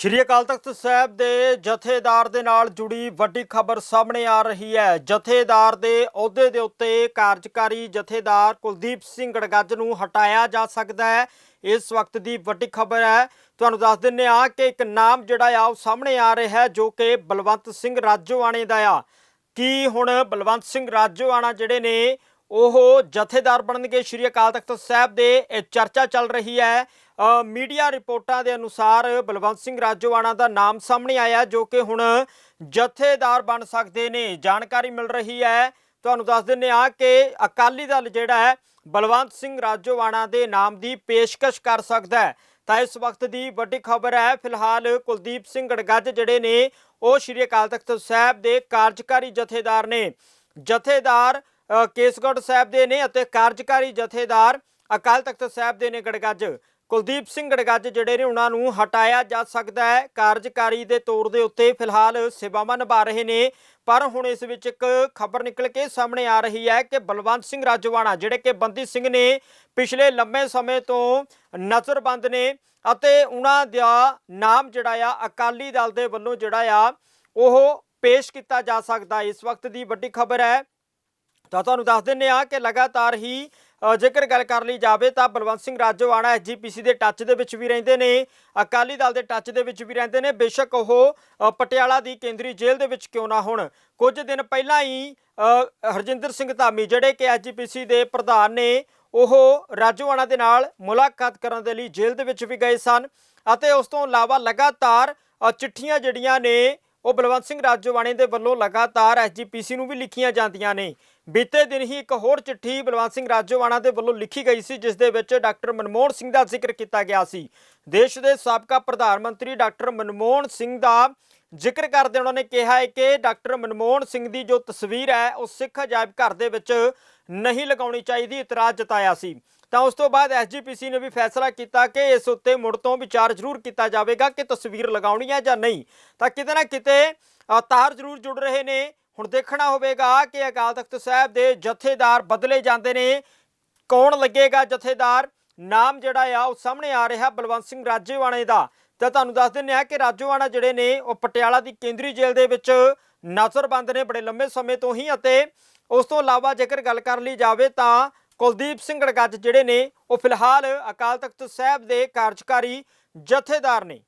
ਸ਼੍ਰੀ ਅਕਾਲ ਤਖਤ ਸਾਹਿਬ ਦੇ ਜਥੇਦਾਰ ਦੇ ਨਾਲ ਜੁੜੀ ਵੱਡੀ ਖਬਰ ਸਾਹਮਣੇ ਆ ਰਹੀ ਹੈ। ਜਥੇਦਾਰ ਦੇ ਅਹੁਦੇ ਦੇ ਉੱਤੇ ਕਾਰਜਕਾਰੀ ਜਥੇਦਾਰ ਕੁਲਦੀਪ ਸਿੰਘ ਗੜਗੱਜ ਨੂੰ ਹਟਾਇਆ ਜਾ ਸਕਦਾ ਹੈ। ਇਸ ਵਕਤ ਦੀ ਵੱਡੀ ਖਬਰ ਹੈ। ਤੁਹਾਨੂੰ ਦੱਸ ਦਿੰਨੇ ਆ ਕਿ ਇੱਕ ਨਾਮ ਜਿਹੜਾ ਆ ਉਹ ਸਾਹਮਣੇ ਆ ਰਿਹਾ ਹੈ, ਜੋ ਕਿ ਬਲਵੰਤ ਸਿੰਘ ਰਾਜੋਆਣੇ ਦਾ ਆ। ਕੀ ਹੁਣ ਬਲਵੰਤ ਸਿੰਘ ਰਾਜੋਆਣਾ ਜਿਹੜੇ ਨੇ ਉਹ ਜਥੇਦਾਰ ਬਣਨਗੇ ਸ਼੍ਰੀ ਅਕਾਲ ਤਖਤ ਸਾਹਿਬ ਦੇ। ਚਰਚਾ ਚੱਲ ਰਹੀ ਹੈ। ਮੀਡੀਆ ਰਿਪੋਰਟਾਂ ਦੇ ਅਨੁਸਾਰ ਬਲਵੰਤ ਸਿੰਘ ਰਾਜੋਆਣਾ ਦਾ ਨਾਮ ਸਾਹਮਣੇ ਆਇਆ ਜੋ ਕਿ ਹੁਣ ਜਥੇਦਾਰ ਬਣ ਸਕਦੇ ਨੇ। ਜਾਣਕਾਰੀ ਮਿਲ ਰਹੀ ਹੈ। ਤੁਹਾਨੂੰ ਦੱਸ ਦਿੰਨੇ ਆ ਕਿ ਅਕਾਲੀ ਦਲ ਜਿਹੜਾ ਹੈ, ਬਲਵੰਤ ਸਿੰਘ ਰਾਜੋਆਣਾ ਦੇ ਨਾਮ ਦੀ ਪੇਸ਼ਕਸ਼ ਕਰ ਸਕਦਾ ਹੈ। ਤਾਂ ਇਸ ਵਕਤ ਦੀ ਵੱਡੀ ਖਬਰ ਹੈ, ਫਿਲਹਾਲ ਕੁਲਦੀਪ ਸਿੰਘ ਗੜਗੱਜ ਜਿਹੜੇ ਨੇ, ਉਹ ਸ਼੍ਰੀ ਅਕਾਲ ਤਖਤ ਸਾਹਿਬ ਦੇ ਕਾਰਜਕਾਰੀ ਜਥੇਦਾਰ ਨੇ। ਜਥੇਦਾਰ ਕੇਸਗੜ੍ਹ ਸਾਹਿਬ ਦੇ ਨੇ ਅਤੇ ਕਾਰਜਕਾਰੀ ਜਥੇਦਾਰ ਅਕਾਲ ਤਖਤ ਸਾਹਿਬ ਦੇ ਨੇ ਗੜਗੱਜ। ਕੁਲਦੀਪ ਸਿੰਘ ਗੜਗੱਜ ਜਿਹੜੇ ਨੇ, ਉਹਨਾਂ ਨੂੰ ਹਟਾਇਆ ਜਾ ਸਕਦਾ ਹੈ। ਕਾਰਜਕਾਰੀ ਦੇ ਤੌਰ ਦੇ ਉੱਤੇ ਫਿਲਹਾਲ ਸੇਵਾਵਾਂ ਨਿਭਾ ਰਹੇ ਨੇ। ਪਰ ਹੁਣ ਇਸ ਵਿੱਚ ਇੱਕ ਖਬਰ ਨਿਕਲ ਕੇ ਸਾਹਮਣੇ ਆ ਰਹੀ ਹੈ ਕਿ ਬਲਵੰਤ ਸਿੰਘ ਰਾਜਵਾਣਾ ਜਿਹੜੇ ਕਿ ਬੰਦੀ ਸਿੰਘ ਨੇ ਪਿਛਲੇ ਲੰਮੇ ਸਮੇਂ ਤੋਂ ਨਜ਼ਰਬੰਦ ਨੇ ਅਤੇ ਉਹਨਾਂ ਦਾ ਨਾਮ ਜਿਹੜਾ ਆ, ਅਕਾਲੀ ਦਲ ਦੇ ਵੱਲੋਂ ਜਿਹੜਾ ਆ, ਉਹ ਪੇਸ਼ ਕੀਤਾ ਜਾ ਸਕਦਾ। ਇਸ ਵਕਤ ਦੀ ਵੱਡੀ ਖਬਰ ਹੈ ਤਾਂ ਤੁਹਾਨੂੰ ਦੱਸ ਦਿੰਨੇ ਆ ਕਿ ਲਗਾਤਾਰ ਹੀ ਜੇਕਰ ਗੱਲ ਕਰ ਲਈ ਜਾਵੇ ਤਾਂ ਬਲਵੰਤ ਸਿੰਘ ਰਾਜੋਆਣਾ ਐਸਜੀਪੀਸੀ ਦੇ ਟੱਚ ਦੇ ਵਿੱਚ ਵੀ ਰਹਿੰਦੇ ਨੇ, ਅਕਾਲੀ ਦਲ ਦੇ ਟੱਚ ਦੇ ਵਿੱਚ ਵੀ ਰਹਿੰਦੇ ਨੇ, ਬੇਸ਼ੱਕ ਉਹ ਪਟਿਆਲਾ ਦੀ ਕੇਂਦਰੀ ਜੇਲ੍ਹ ਦੇ ਵਿੱਚ ਕਿਉਂ ਨਾ ਹੋਣ। ਕੁਝ ਦਿਨ ਪਹਿਲਾਂ ਹੀ ਹਰਜਿੰਦਰ ਸਿੰਘ ਧਾਮੀ ਜਿਹੜੇ ਕਿ ਐਸਜੀਪੀਸੀ ਦੇ ਪ੍ਰਧਾਨ ਨੇ, ਉਹ ਰਾਜੋਆਣਾ ਦੇ ਨਾਲ ਮੁਲਾਕਾਤ ਕਰਨ ਦੇ ਲਈ ਜੇਲ੍ਹ ਦੇ ਵਿੱਚ ਵੀ ਗਏ ਸਨ ਅਤੇ ਉਸ ਤੋਂ ਇਲਾਵਾ ਲਗਾਤਾਰ ਚਿੱਠੀਆਂ ਜਿਹੜੀਆਂ ਨੇ ਉਹ ਬਲਵੰਤ ਸਿੰਘ ਰਾਜੋਆਣੇ ਦੇ ਵੱਲੋਂ ਲਗਾਤਾਰ ਐਸਜੀਪੀਸੀ ਨੂੰ ਵੀ ਲਿਖੀਆਂ ਜਾਂਦੀਆਂ ਨੇ। ਬੀਤੇ ਦਿਨ ਹੀ ਇੱਕ ਹੋਰ ਚਿੱਠੀ ਬਲਵੰਤ ਸਿੰਘ ਰਾਜੋਆਣਾ ਦੇ ਵੱਲੋਂ ਲਿਖੀ ਗਈ ਸੀ, ਜਿਸ ਦੇ ਵਿੱਚ ਡਾਕਟਰ ਮਨਮੋਹਨ ਸਿੰਘ ਦਾ ਜ਼ਿਕਰ ਕੀਤਾ ਗਿਆ ਸੀ। ਦੇਸ਼ ਦੇ ਸਾਬਕਾ ਪ੍ਰਧਾਨ ਮੰਤਰੀ ਡਾਕਟਰ ਮਨਮੋਹਨ ਸਿੰਘ ਦਾ ਜ਼ਿਕਰ ਕਰਦੇ ਉਹਨਾਂ ਨੇ ਕਿਹਾ ਹੈ ਕਿ ਡਾਕਟਰ ਮਨਮੋਹਨ ਸਿੰਘ ਦੀ ਜੋ ਤਸਵੀਰ ਹੈ ਉਹ ਸਿੱਖ ਅਜਾਇਬ ਘਰ ਦੇ ਵਿੱਚ ਨਹੀਂ ਲਗਾਉਣੀ ਚਾਹੀਦੀ ਇਤਰਾਜ਼ ਜਤਾਇਆ ਸੀ। ਤਾਂ ਉਸ ਤੋਂ ਬਾਅਦ ਐਸਜੀਪੀਸੀ ਨੇ ਵੀ ਫੈਸਲਾ ਕੀਤਾ ਕਿ ਇਸ ਉੱਤੇ ਮੁੜ ਤੋਂ ਵਿਚਾਰ ਜ਼ਰੂਰ ਕੀਤਾ ਜਾਵੇਗਾ ਕਿ ਤਸਵੀਰ ਲਗਾਉਣੀ ਹੈ ਜਾਂ ਨਹੀਂ। ਤਾਂ ਕਿਤੇ ਨਾ ਕਿਤੇ ਅ, ਤਾਰ ਜ਼ਰੂਰ ਜੁੜ ਰਹੇ ਨੇ। ਹੁਣ ਦੇਖਣਾ ਹੋਵੇਗਾ ਕਿ ਅਕਾਲ ਤਖਤ ਸਾਹਿਬ ਦੇ ਜਥੇਦਾਰ ਬਦਲੇ ਜਾਂਦੇ ਨੇ। ਕੌਣ ਲੱਗੇਗਾ ਜਥੇਦਾਰ? ਨਾਮ ਜਿਹੜਾ ਆ ਉਹ ਸਾਹਮਣੇ ਆ ਰਿਹਾ ਬਲਵੰਤ ਸਿੰਘ ਰਾਜੇਵਾਣੇ ਦਾ। ਤਾਂ ਤੁਹਾਨੂੰ ਦੱਸ ਦਿੰਨੇ ਆ ਕਿ ਰਾਜੋਆਣਾ ਜਿਹੜੇ ਨੇ, ਉਹ ਪਟਿਆਲਾ ਦੀ ਕੇਂਦਰੀ ਜੇਲ੍ਹ ਦੇ ਵਿੱਚ ਨਜ਼ਰਬੰਦ ਨੇ ਬੜੇ ਲੰਬੇ ਸਮੇਂ ਤੋਂ ਹੀ ਅਤੇ ਉਸ ਤੋਂ ਇਲਾਵਾ ਜੇਕਰ ਗੱਲ ਕਰ ਲਈ ਜਾਵੇ ਤਾਂ ਕੁਲਦੀਪ ਸਿੰਘ ਗੜਗੱਜ ਜਿਹੜੇ ਨੇ, ਉਹ ਫਿਲਹਾਲ ਅਕਾਲ ਤਖਤ ਸਾਹਿਬ ਦੇ ਕਾਰਜਕਾਰੀ ਜਥੇਦਾਰ ਨੇ।